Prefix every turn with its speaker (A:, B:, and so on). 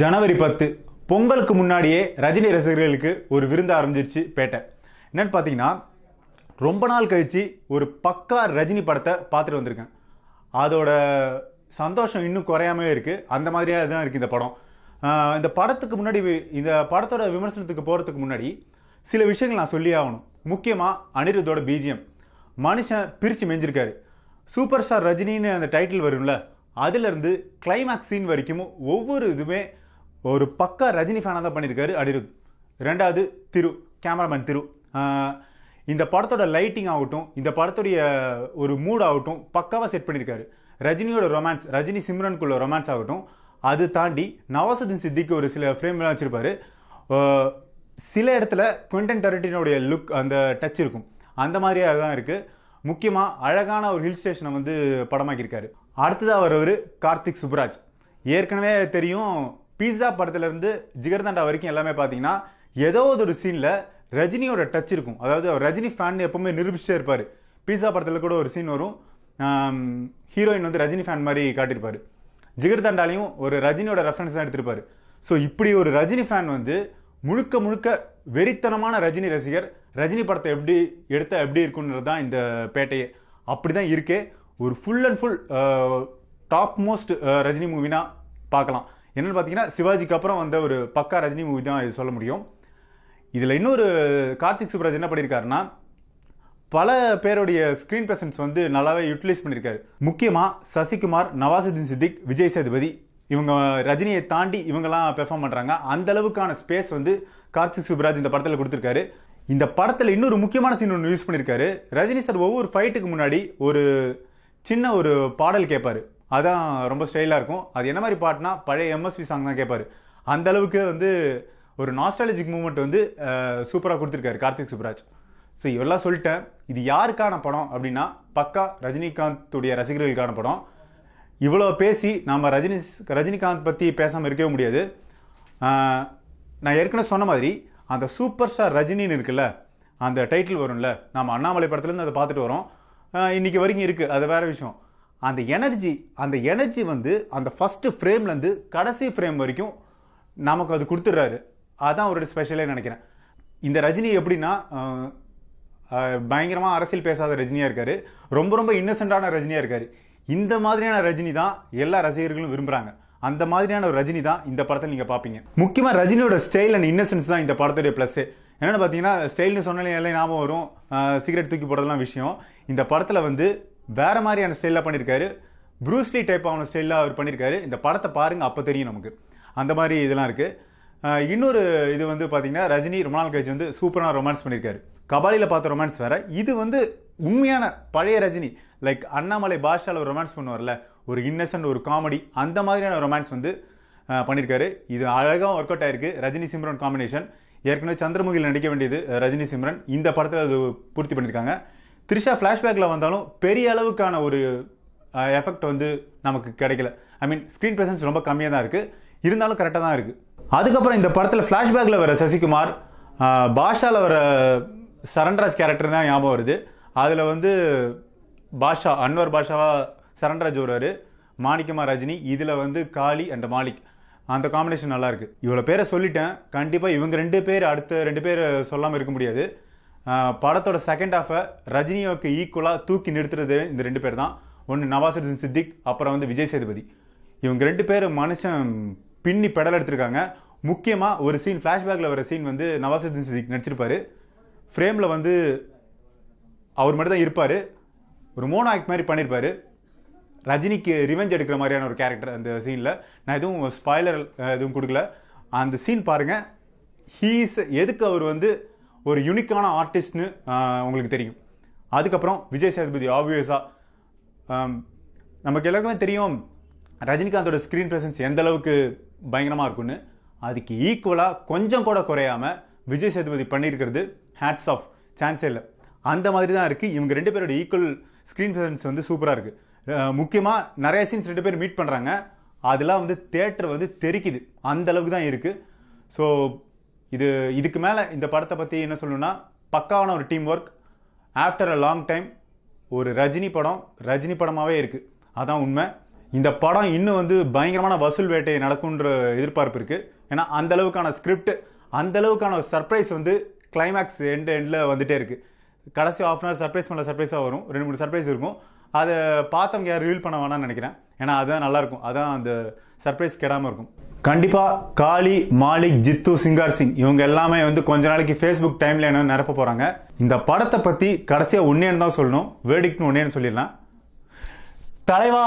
A: ஜனவரி பத்து. பொங்கலுக்கு முன்னாடியே ரஜினி ரசிகர்களுக்கு ஒரு விருந்து ஆரம்பிச்சிருச்சு பேட்டை. என்னன்னு பார்த்தீங்கன்னா ரொம்ப நாள் கழித்து ஒரு பக்கா ரஜினி படத்தை பார்த்துட்டு வந்திருக்கேன். அதோட சந்தோஷம் இன்னும் குறையாமவே இருக்குது அந்த மாதிரியா தான் இருக்குது இந்த படம். இந்த படத்துக்கு முன்னாடி இந்த படத்தோட விமர்சனத்துக்கு போகிறதுக்கு முன்னாடி சில விஷயங்கள் நான் சொல்லி ஆகணும். முக்கியமாக அனிருத்தோட பிஜிஎம். மனுஷன் பிரித்து மெஞ்சிருக்காரு. சூப்பர் ஸ்டார் ரஜினின்னு அந்த டைட்டில் வரும்ல அதுலேருந்து கிளைமேக்ஸ் சீன் வரைக்கும் ஒவ்வொரு இதுவுமே ஒரு பக்கா ரஜினி ஃபேனாக தான் பண்ணியிருக்காரு அனிருத். ரெண்டாவது திரு கேமராமேன் திரு. இந்த படத்தோட லைட்டிங் ஆகட்டும் இந்த படத்துடைய ஒரு மூட் ஆகட்டும் பக்காவாக செட் பண்ணியிருக்காரு. ரஜினியோட ரொமான்ஸ் ரஜினி சிம்ரனுக்குள்ள ரொமான்ஸ் ஆகட்டும் அது தாண்டி நவாசுதீன் சித்திக்கு ஒரு சில ஃப்ரேம்லாம் வச்சுருப்பாரு. சில இடத்துல குவெண்டன் டெரட்டினோடைய லுக் அந்த டச் இருக்கும். அந்த மாதிரியாக தான் இருக்குது முக்கியமாக அழகான ஒரு ஹில் ஸ்டேஷனை வந்து படமாக்கியிருக்காரு. அடுத்ததாக வரவர் கார்த்திக் சுப்ராஜ். ஏற்கனவே தெரியும் பீஸா படத்துலேருந்து ஜிகர்தாண்டா வரைக்கும் எல்லாமே பார்த்தீங்கன்னா ஏதோ ஒரு சீனில் ரஜினியோட டச் இருக்கும். அதாவது அவர் ரஜினி ஃபேன் எப்பவுமே நிரூபிச்சிட்டே இருப்பார். பீஸா படத்தில் கூட ஒரு சீன் வரும். ஹீரோயின் வந்து ரஜினி ஃபேன் மாதிரி காட்டியிருப்பார். ஜிகர்தாண்டாலையும் ஒரு ரஜினியோட ரெஃபரன்ஸ் தான் எடுத்திருப்பாரு. ஸோ இப்படி ஒரு ரஜினி ஃபேன் வந்து முழுக்க முழுக்க வெறித்தனமான ரஜினி ரசிகர் ரஜினி படத்தை எப்படி எடுத்தால் எப்படி இருக்குன்றது தான் இந்த பேட்டையே. அப்படி தான் இருக்கே. ஒரு full and full top most Rajini மூவினா பார்க்கலாம். என்னென்னு பார்த்தீங்கன்னா சிவாஜிக்கு அப்புறம் வந்த ஒரு பக்கா ரஜினி மூவி தான் இது சொல்ல முடியும். இதில் இன்னொரு கார்த்திக் சுப்ராஜ் என்ன பண்ணியிருக்காருன்னா பல பேருடைய ஸ்க்ரீன் பிரசன்ஸ் வந்து நல்லாவே யூட்டிலைஸ் பண்ணியிருக்காரு முக்கியமாக சசிகுமார் நவாசுதீன் சித்திக் விஜய் சேதுபதி இவங்க ரஜினியை தாண்டி இவங்கெல்லாம் பெர்ஃபார்ம் பண்ணுறாங்க அந்த அளவுக்கான ஸ்பேஸ் வந்து கார்த்திக் சுப்ராஜ் இந்த படத்தில் கொடுத்துருக்காரு. இந்த படத்தில் இன்னொரு முக்கியமான சீன் ஒன்று யூஸ் பண்ணியிருக்காரு ரஜினி சார் ஒவ்வொரு ஃபைட்டுக்கு முன்னாடி ஒரு சின்ன ஒரு பாடல் கேட்பாரு அதான் ரொம்ப ஸ்டைலாக இருக்கும். அது என்ன மாதிரி பாட்டுனா பழைய எம்எஸ்வி சாங் தான் கேட்பாரு அந்த அளவுக்கு வந்து ஒரு நாஸ்டாலஜிக் மூமெண்ட் வந்து சூப்பராக கொடுத்துருக்காரு கார்த்திக் சுப்ராஜ். ஸோ இவெல்லாம் சொல்லிட்டேன். இது யாருக்கான படம் அப்படின்னா பக்கா ரஜினிகாந்துடைய ரசிகர்களுக்கான படம். இவ்வளோ பேசி நாம் ரஜினி ரஜினிகாந்த் பற்றி பேசாமல் இருக்கவே முடியாது. நான் ஏற்கனவே சொன்ன மாதிரி அந்த சூப்பர் ஸ்டார் ரஜினின்னு இருக்குல்ல அந்த டைட்டில் வரும்ல நம்ம அண்ணாமலை படத்துலேருந்து அதை பார்த்துட்டு வரோம். இன்றைக்கி வரைக்கும் இருக்குது அது வேறு விஷயம். அந்த எனர்ஜி அந்த எனர்ஜி வந்து அந்த ஃபஸ்ட்டு ஃப்ரேம்லேருந்து கடைசி ஃப்ரேம் வரைக்கும் நமக்கு அது கொடுத்துட்றாரு. அதுதான் அவரோட ஸ்பெஷலே நினைக்கிறேன். இந்த ரஜினி எப்படின்னா பயங்கரமாக அரசியல் பேசாத ரஜினியாக இருக்கார். ரொம்ப ரொம்ப இன்னசென்ட்டான ரஜினியாக இருக்கார். இந்த மாதிரியான ரஜினி தான் எல்லா ரசிகர்களும் விரும்புகிறாங்க அந்த மாதிரியான ஒரு ரஜினி தான் இந்த படத்தில் நீங்கள் பார்ப்பீங்க முக்கியமாக ரஜினியோட ஸ்டைல் அண்ட் இன்னசென்ஸ் தான் இந்த படத்துடைய ப்ளஸ்ஸு என்னென்னு பார்த்தீங்கன்னா ஸ்டைல்னு சொன்னாலே எல்லாம் ஞாபகம் வரும். சிகரெட் தூக்கி போடுறதுலாம் விஷயம். இந்த படத்தில் வந்து வேறு மாதிரியான ஸ்டைலில் பண்ணியிருக்காரு ப்ரூஸ்லி டைப்பான ஆன ஸ்டைலில் அவர் பண்ணியிருக்காரு இந்த படத்தை பாருங்கள் அப்போ தெரியும் நமக்கு. அந்த மாதிரி இதெல்லாம் இருக்குது இன்னொரு இது வந்து பார்த்தீங்கன்னா ரஜினி ரொம்ப நாள் கழிச்சு வந்து சூப்பரான ரொமான்ஸ் பண்ணியிருக்காரு கபாலியில் பார்த்த ரொமான்ஸ் வேறு. இது வந்து உண்மையான பழைய ரஜினி. லைக் அண்ணாமலை பாஷாவில் ஒரு ரொமான்ஸ் பண்ணுவார்ல ஒரு இன்னசென்ட் ஒரு காமெடி அந்த மாதிரியான ரொமான்ஸ் வந்து பண்ணியிருக்காரு இது அழகாக ஒர்க் அவுட் ஆயிருக்கு. ரஜினி சிம்ரன் காம்பினேஷன் ஏற்கனவே சந்திரமுகியில் நடிக்க வேண்டியது ரஜினி சிம்ரன். இந்த படத்தில் அது பூர்த்தி பண்ணியிருக்காங்க த்ரிஷா ஃப்ளாஷ்பேக்கில் வந்தாலும் பெரிய அளவுக்கான ஒரு எஃபெக்ட் வந்து நமக்கு கிடைக்கல. ஐ மீன் ஸ்க்ரீன் பிரசன்ஸ் ரொம்ப கம்மியாக தான் இருக்குது இருந்தாலும் கரெக்டாக தான் இருக்குது அதுக்கப்புறம் இந்த படத்தில் ஃப்ளாஷ்பேக்கில் வர சசிகுமார் பாஷாவில் வர சரண்ராஜ் கேரக்டர் தான் ஞாபகம் வருது. அதில் வந்து பாஷா அன்வர் பாஷாவாக சரண்ராஜ் வருவார் மாணிக்கமா ரஜினி இதில் வந்து காளி அண்ட் மாலிக். அந்த காம்பினேஷன் நல்லாயிருக்கு இவ்வளோ பேரை சொல்லிட்டேன். கண்டிப்பாக இவங்க ரெண்டு பேர் அடுத்த ரெண்டு பேர் சொல்லாமல் இருக்க முடியாது. படத்தோட செகண்ட் ஹாஃபை ரஜினியோக்கு ஈக்குவலாக தூக்கி நிறுத்துறது இந்த ரெண்டு பேர் தான். ஒன்று நவாசுதீன் சித்திக் அப்புறம் வந்து விஜய் சேதுபதி. இவங்க ரெண்டு பேர் மனுஷன் பின்னி பெடல் எடுத்திருக்காங்க. முக்கியமாக ஒரு சீன் ஃப்ளாஷ்பேக்கில் வர சீன் வந்து நவாசுதீன் சித்திக் நடிச்சிருப்பாரு. ஃப்ரேமில் வந்து அவர் மட்டும் தான் இருப்பார். ஒரு மோனோ ஆக்ட் மாதிரி பண்ணியிருப்பார் ரஜினிக்கு ரிவெஞ்ச் எடுக்கிற மாதிரியான ஒரு கேரக்டர் அந்த சீனில் நான் எதுவும் ஸ்பாய்லர் எதுவும் கொடுக்கல. அந்த சீன் பாருங்க. ஹீஸ் எதுக்கு அவர் வந்து ஒரு யூனிக்கான ஆர்டிஸ்ட்னு உங்களுக்கு தெரியும். அதுக்கப்புறம் விஜய் சேதுபதி ஆப்வியஸாக நமக்கு எல்லாருக்குமே தெரியும் ரஜினிகாந்தோட ஸ்க்ரீன் பிரசன்ஸ் எந்த அளவுக்கு பயங்கரமாக இருக்கும்னு. அதுக்கு ஈக்குவலாக கொஞ்சம் கூட குறையாம விஜய் சேதுபதி பண்ணியிருக்கிறது ஹேட்ஸ் ஆஃப் சான்ஸே இல்லை. அந்த மாதிரி தான் இருக்குது இவங்க ரெண்டு பேரோட ஈக்குவல் ஸ்க்ரீன் ப்ரெசன்ஸ் வந்து சூப்பராக இருக்குது முக்கியமாக நிறைய சீன்ஸ் ரெண்டு பேர் மீட் பண்ணுறாங்க அதெல்லாம் வந்து தேட்டர் வந்து தெரிக்குது. அந்த அளவுக்கு தான் இருக்குது ஸோ இது இதுக்கு மேலே இந்த படத்தை பற்றி என்ன சொல்லணும்னா பக்காவான ஒரு team work after a long time ஒரு ரஜினி படம் ரஜினி படமாகவே இருக்குது அதான் உண்மை. இந்த படம் இன்னும் வந்து பயங்கரமான வசூல் வேட்டை நடக்கும்ன்ற எதிர்பார்ப்பு இருக்குது ஏன்னா அந்த அளவுக்கான ஸ்கிரிப்ட் அந்த அளவுக்கான சர்ப்ரைஸ் வந்து கிளைமேக்ஸ் எண்ட் எண்டில் வந்துகிட்டே இருக்குது கடைசி ஆஃப் அன் ஹவர் சர்ப்ரைஸ் மேலே சர்ப்ரைஸாக வரும். ரெண்டு மூணு சர்ப்ரைஸ் இருக்கும். அதை பார்த்தவங்க யார் ரிவீல் பண்ண வேணாம்னு நினைக்கிறேன். ஏன்னா அதுதான் நல்லாயிருக்கும் அதான் அந்த சர்ப்ரைஸ் கெடாமல் இருக்கும். கண்டிப்பாக காளி மாலிக் ஜித்து சிங்கார் சிங் இவங்க எல்லாமே வந்து கொஞ்ச நாளைக்கு ஃபேஸ்புக் டைம்ல என்ன நிரப்ப போகிறாங்க இந்த படத்தை பற்றி கடைசியாக ஒன்னேன்னு தான் சொல்லணும். வேடிக்னு ஒன்னேன்னு சொல்லிடலாம். தலைவா!